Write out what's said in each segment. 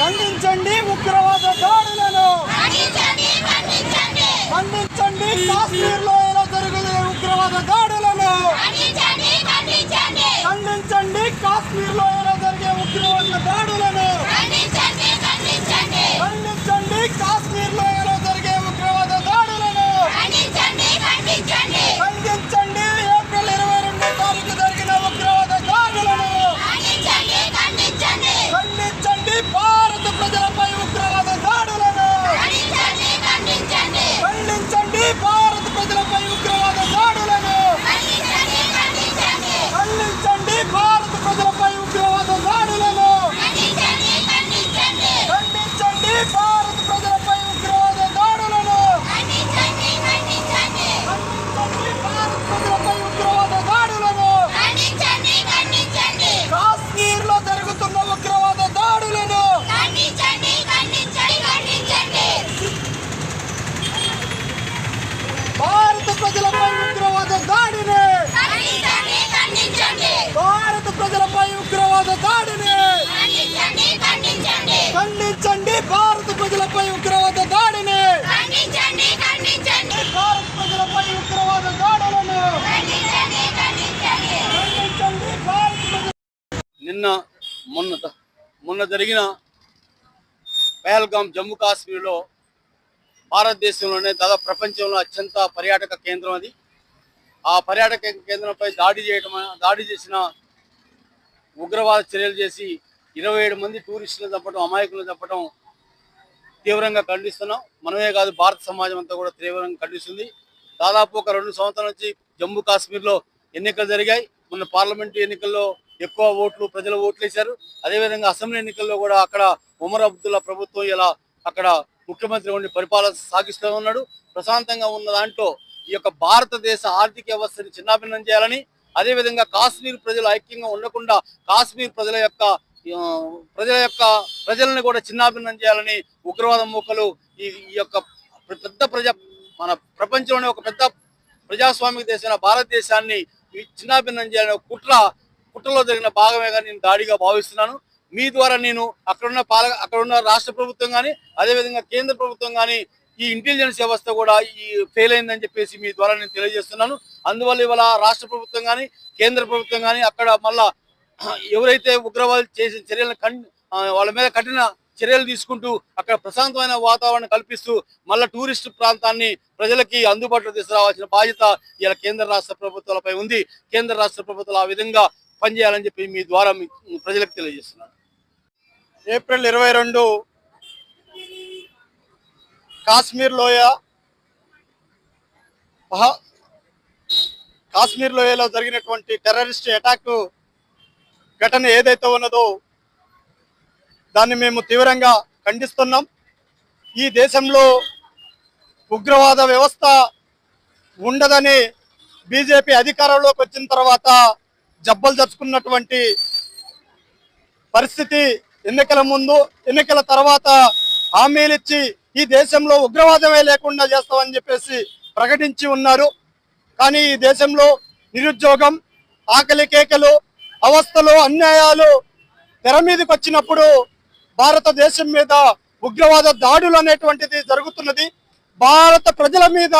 ఖండించండి ఉగ్రవాద దాడులను. ఖండించండి కాశ్మీర్లో ఎలా జరిగిన ఉగ్రవాద దాడులను. ఖండించండి కాశ్మీర్లో నిన్న మొన్న మొన్న జరిగిన పహల్గాం జమ్మూ కాశ్మీర్లో భారతదేశంలోనే దాదాపు ప్రపంచంలో అత్యంత పర్యాటక కేంద్రం అది. ఆ పర్యాటక కేంద్రంపై దాడి చేయడం దాడి చేసిన ఉగ్రవాద చర్యలు చేసి ఇరవై ఏడు మంది టూరిస్టులు చంపడం అమాయకులను చంపడం తీవ్రంగా ఖండిస్తున్నాం. మనమే కాదు భారత సమాజం అంతా కూడా తీవ్రంగా ఖండిస్తుంది. దాదాపు ఒక రెండు సంవత్సరాల నుంచి జమ్మూ కాశ్మీర్లో ఎన్నికలు జరిగాయి. మొన్న పార్లమెంట్ ఎన్నికల్లో ఎక్కువ ఓట్లు ప్రజలు ఓట్లు వేశారు అదేవిధంగా అసెంబ్లీ ఎన్నికల్లో కూడా అక్కడ ఉమర్ అబ్దుల్లా ప్రభుత్వం ఇలా అక్కడ ముఖ్యమంత్రి ఉండి పరిపాలన సాగిస్తూ ఉన్నాడు. ప్రశాంతంగా ఉన్న దాంట్లో ఈ యొక్క భారతదేశ ఆర్థిక వ్యవస్థని చిన్నాభిన్నం చేయాలని అదేవిధంగా కాశ్మీర్ ప్రజలు ఐక్యంగా ఉండకుండా కాశ్మీర్ ప్రజల యొక్క ప్రజల యొక్క ప్రజలను కూడా చిన్నాభిన్నం చేయాలని ఉగ్రవాద మూకలు ఈ ఈ యొక్క పెద్ద ప్రజా మన ప్రపంచంలోనే ఒక పెద్ద ప్రజాస్వామిక దేశమైన భారతదేశాన్ని ఈ చిన్నాభిన్నం చేయాలని ఒక కుట్ర కుట్రలో జరిగిన భాగమేగా నేను దాడిగా భావిస్తున్నాను. మీ ద్వారా నేను అక్కడున్న పాల అక్కడున్న రాష్ట్ర ప్రభుత్వం కానీ అదేవిధంగా కేంద్ర ప్రభుత్వం కానీ ఈ ఇంటెలిజెన్స్ వ్యవస్థ కూడా ఈ ఫెయిల్ అయిందని చెప్పేసి మీ ద్వారా నేను తెలియజేస్తున్నాను. అందువల్ల ఇవాళ రాష్ట్ర ప్రభుత్వం కానీ కేంద్ర ప్రభుత్వం కానీ అక్కడ మళ్ళా ఎవరైతే ఉగ్రవాదులు చేసిన చర్యలను కన్ వాళ్ళ మీద కఠిన చర్యలు తీసుకుంటూ అక్కడ ప్రశాంతమైన వాతావరణం కల్పిస్తూ మళ్ళా టూరిస్ట్ ప్రాంతాన్ని ప్రజలకి అందుబాటులో తీసుకురావాల్సిన బాధ్యత ఇలా కేంద్ర రాష్ట్ర ప్రభుత్వాలపై ఉంది. కేంద్ర రాష్ట్ర ప్రభుత్వాలు ఆ విధంగా పనిచేయాలని చెప్పి మీ ద్వారా ప్రజలకు తెలియజేస్తున్నాను. ఏప్రిల్ ఇరవై రెండు కాశ్మీర్ లోయ మహా కాశ్మీర్ లోయలో జరిగినటువంటి టెర్రరిస్ట్ అటాక్ ఘటన ఏదైతే ఉన్నదో దాన్ని మేము తీవ్రంగా ఖండిస్తున్నాం. ఈ దేశంలో ఉగ్రవాద వ్యవస్థ ఉండదని బీజేపీ అధికారంలోకి వచ్చిన తర్వాత జబ్బలు జరుచుకున్నటువంటి పరిస్థితి ఎన్నికల ముందు ఎన్నికల తర్వాత హామీలు ఇచ్చి ఈ దేశంలో ఉగ్రవాదమే లేకుండా చేస్తామని చెప్పేసి ప్రకటించి ఉన్నారు. కానీ ఈ దేశంలో నిరుద్యోగం ఆకలి కేకలు అవస్థలు అన్యాయాలు తెర మీదకి వచ్చినప్పుడు భారతదేశం మీద ఉగ్రవాద దాడులు అనేటువంటిది జరుగుతున్నది. భారత ప్రజల మీద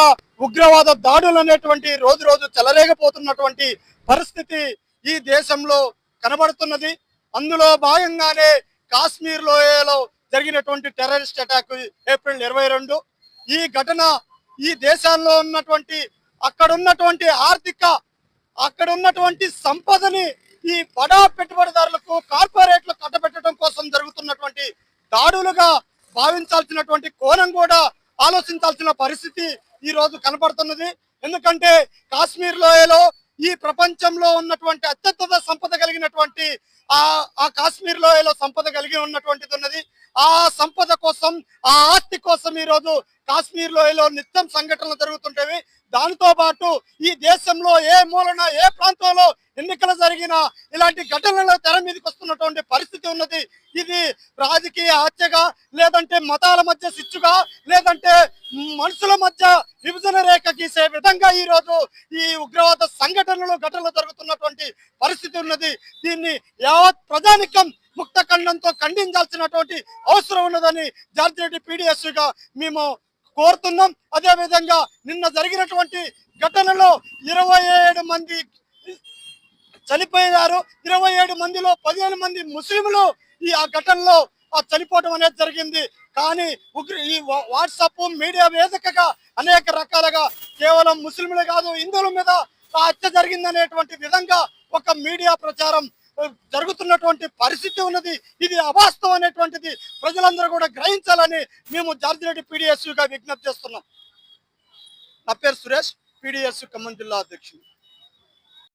ఉగ్రవాద దాడులు అనేటువంటి రోజు రోజు చెలరేగపోతున్నటువంటి పరిస్థితి ఈ దేశంలో కనబడుతున్నది. అందులో భాగంగానే కాశ్మీర్ లోయలో జరిగినటువంటి టెర్రరిస్ట్ అటాక్ ఏప్రిల్ ఇరవై రెండు. ఈ ఘటన ఈ దేశాల్లో ఉన్నటువంటి అక్కడ ఉన్నటువంటి ఆర్థిక అక్కడ ఉన్నటువంటి సంపదని ఈ బడా పెట్టుబడిదారులకు కార్పొరేట్లు కట్టబెట్టడం కోసం జరుగుతున్నటువంటి దాడులుగా భావించాల్సినటువంటి కోణం కూడా ఆలోచించాల్సిన పరిస్థితి ఈ రోజు కనపడుతున్నది. ఎందుకంటే కాశ్మీర్ లోయలో ఈ ప్రపంచంలో ఉన్నటువంటి అత్యంత సంపద కలిగినటువంటి ఆ ఆ కాశ్మీర్ లోయలో సంపద కలిగి ఉన్నటువంటిది ఉన్నది. ఆ సంపద కోసం ఆ ఆస్తి కోసం ఈ రోజు కాశ్మీర్ లోయలో నిత్యం సంఘటనలు జరుగుతుంటేవి దానితో పాటు ఈ దేశంలో ఏ మూలన ఏ ప్రాంతంలో ఎన్నికలు జరిగినా ఇలాంటి ఘటనలు తెర మీదకి వస్తున్నటువంటి పరిస్థితి ఉన్నది. ఇది రాజకీయ హత్యగా లేదంటే మతాల మధ్య శిచ్చుగా లేదంటే మనుషుల మధ్య విభజన రేఖ గీసే విధంగా ఈ రోజు ఈ ఉగ్రవాద సంఘటనలు ఘటనలు జరుగుతున్నటువంటి పరిస్థితి ఉన్నది. దీన్ని యావత్ ప్రజానికం ముక్త ఖండంతో ఖండించాల్సినటువంటి అవసరం ఉన్నదని జార్జి రెడ్డి మేము కోరుతున్నాం. అదే విధంగా నిన్న జరిగినటువంటి ఘటనలో ఇరవై ఏడు మంది చనిపోయారు. ఇరవై ఏడు మందిలో పదిహేను మంది ముస్లింలు ఈ ఆ ఘటనలో ఆ చనిపోవడం అనేది జరిగింది. కానీ ఉగ్ర ఈ వాట్సాప్ మీడియా వేదికగా అనేక రకాలుగా కేవలం ముస్లింలు కాదు హిందువుల మీద ఆ హత్య జరిగిందనేటువంటి విధంగా ఒక మీడియా ప్రచారం జరుగుతున్నటువంటి పరిస్థితి ఉన్నది. ఇది అవాస్తవం అనేటువంటిది ప్రజలందరూ కూడా గ్రహించాలని మేము జార్జిరెడ్డి పీడిఎస్యుగా విజ్ఞప్తి చేస్తున్నాం. నా పేరు సురేష్ పీడిఎస్ ఖమ్మం జిల్లా అధ్యక్షుడు.